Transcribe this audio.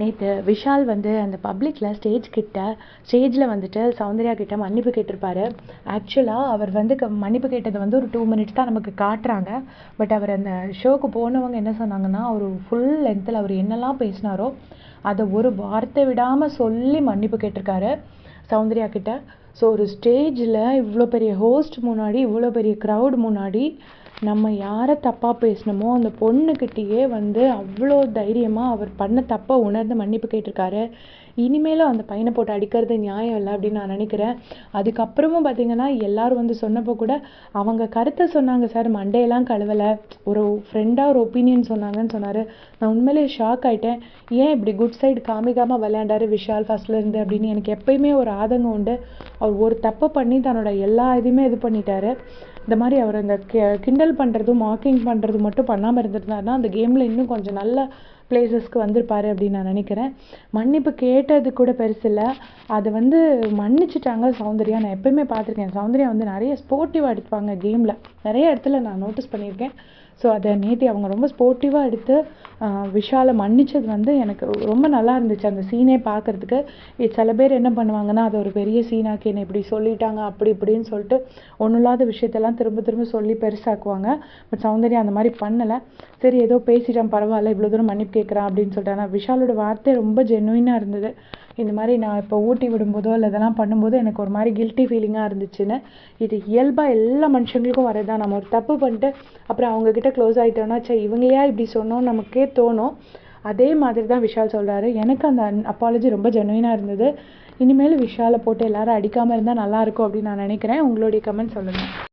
நேற்று விஷால் வந்து அந்த பப்ளிக்கில் ஸ்டேஜ் கிட்ட ஸ்டேஜில் வந்துட்டு சௌந்தர்யா கிட்ட மன்னிப்பு கேட்டிருப்பாரு. ஆக்சுவலாக அவர் வந்து க மன்னிப்பு கேட்டது வந்து ஒரு டூ மினிட்ஸ் தான் நமக்கு காட்டுறாங்க. பட் அவர் அந்த ஷோக்கு போனவங்க என்ன சொன்னாங்கன்னா அவர் ஃபுல் லென்த்தில் அவர் என்னெல்லாம் பேசினாரோ அதை ஒரு வார்த்தை விடாமல் சொல்லி மன்னிப்பு கேட்டிருக்காரு சௌந்தர்யா கிட்ட. ஸோ ஒரு ஸ்டேஜில் இவ்வளோ பெரிய ஹோஸ்ட் முன்னாடி இவ்வளோ பெரிய க்ரௌட் முன்னாடி நம்ம யாரை தப்பாக பேசினோமோ அந்த பொண்ணுக்கிட்டேயே வந்து அவ்வளோ தைரியமாக அவர் பண்ண தப்பை உணர்ந்து மன்னிப்பு கேட்டிருக்காரு. இனிமேலும் அந்த பையனை போட்டு அடிக்கிறது நியாயம் இல்லை அப்படின்னு நான் நினைக்கிறேன். அதுக்கப்புறமும் பார்த்தீங்கன்னா எல்லோரும் வந்து சொன்னப்போ கூட அவங்க கருத்தை சொன்னாங்க சார் மண்டையெல்லாம் கழுவலை. ஒரு ஃப்ரெண்டாக ஒரு ஒப்பீனியன் சொன்னாங்கன்னு சொன்னார். நான் உண்மையிலேயே ஷாக் ஆகிட்டேன் ஏன் இப்படி குட் சைடு காமிக்காமல் விளையாண்டாரு விஷால் ஃபஸ்ட்லேருந்து அப்படின்னு எனக்கு எப்பயுமே ஒரு ஆதங்கம் உண்டு. அவர் ஒரு தப்பை பண்ணி தன்னோட எல்லா இதுவுமே இது பண்ணிட்டாரு. இந்த மாதிரி அவர் இந்த கிண்டல் பண்ணுறதும் மார்க்கிங் பண்ணுறதும் மட்டும் பண்ணாமல் இருந்திருந்தாருன்னா அந்த கேமில் இன்னும் கொஞ்சம் நல்ல பிளேசஸ்க்கு வந்திருப்பாரு அப்படின்னு நான் நினைக்கிறேன். மன்னிப்பு கேட்டது கூட பெருசு இல்லை. அதை வந்து மன்னிச்சிட்டாங்க சௌந்தர்யா. நான் எப்பயுமே பார்த்துருக்கேன். சௌந்தர்யா வந்து நிறைய ஸ்போர்ட்டிவாக எடுப்பாங்க கேமில் நிறைய இடத்துல நான் நோட்டீஸ் பண்ணியிருக்கேன். ஸோ அதை நேற்று அவங்க ரொம்ப ஸ்போர்ட்டிவாக எடுத்து விஷாலை மன்னிச்சது வந்து எனக்கு ரொம்ப நல்லா இருந்துச்சு. அந்த சீனே பார்க்குறதுக்கு. சில பேர் என்ன பண்ணுவாங்கன்னா அது ஒரு பெரிய சீனாக்கி என்னை இப்படி சொல்லிட்டாங்க அப்படி இப்படின்னு சொல்லிட்டு ஒன்றும் இல்லாத விஷயத்தெல்லாம் திரும்ப திரும்ப சொல்லி பெருசாக்குவாங்க. பட் சௌந்தர்யா அந்த மாதிரி பண்ணலை. சரி ஏதோ பேசிட்டான் பரவாயில்ல இவ்வளோ தூரம் மன்னிப்பு கேட்குறான் அப்படின்னு சொல்லிட்டு ஆனால் விஷாலோட வார்த்தை ரொம்ப ஜென்வினாக இருந்தது. இந்த மாதிரி நான் இப்போ ஊட்டி விடும்போதோ இல்லை இதெல்லாம் பண்ணும்போது எனக்கு ஒரு மாதிரி கில்ட்டி ஃபீலிங்காக இருந்துச்சுன்னு இது இயல்பாக எல்லா மனுஷங்களுக்கும் வரதான் நம்ம ஒரு தப்பு பண்ணிட்டு அப்புறம் அவங்கக்கிட்ட க்ளோஸ் ஆகிட்டோன்னா சே இவங்களையா இப்படி சொன்னோம் நமக்கே தோணும். அதே மாதிரி தான் விஷால் சொல்கிறாரு எனக்கு அந்த அப்பாலஜி ரொம்ப ஜென்வினாக இருந்தது. இனிமேல் விஷாலை போட்டு எல்லாரும் அடிக்காமல் இருந்தால் நல்லாயிருக்கும் அப்படின்னு நான் நினைக்கிறேன். உங்களுடைய கமெண்ட் சொல்லுங்கள்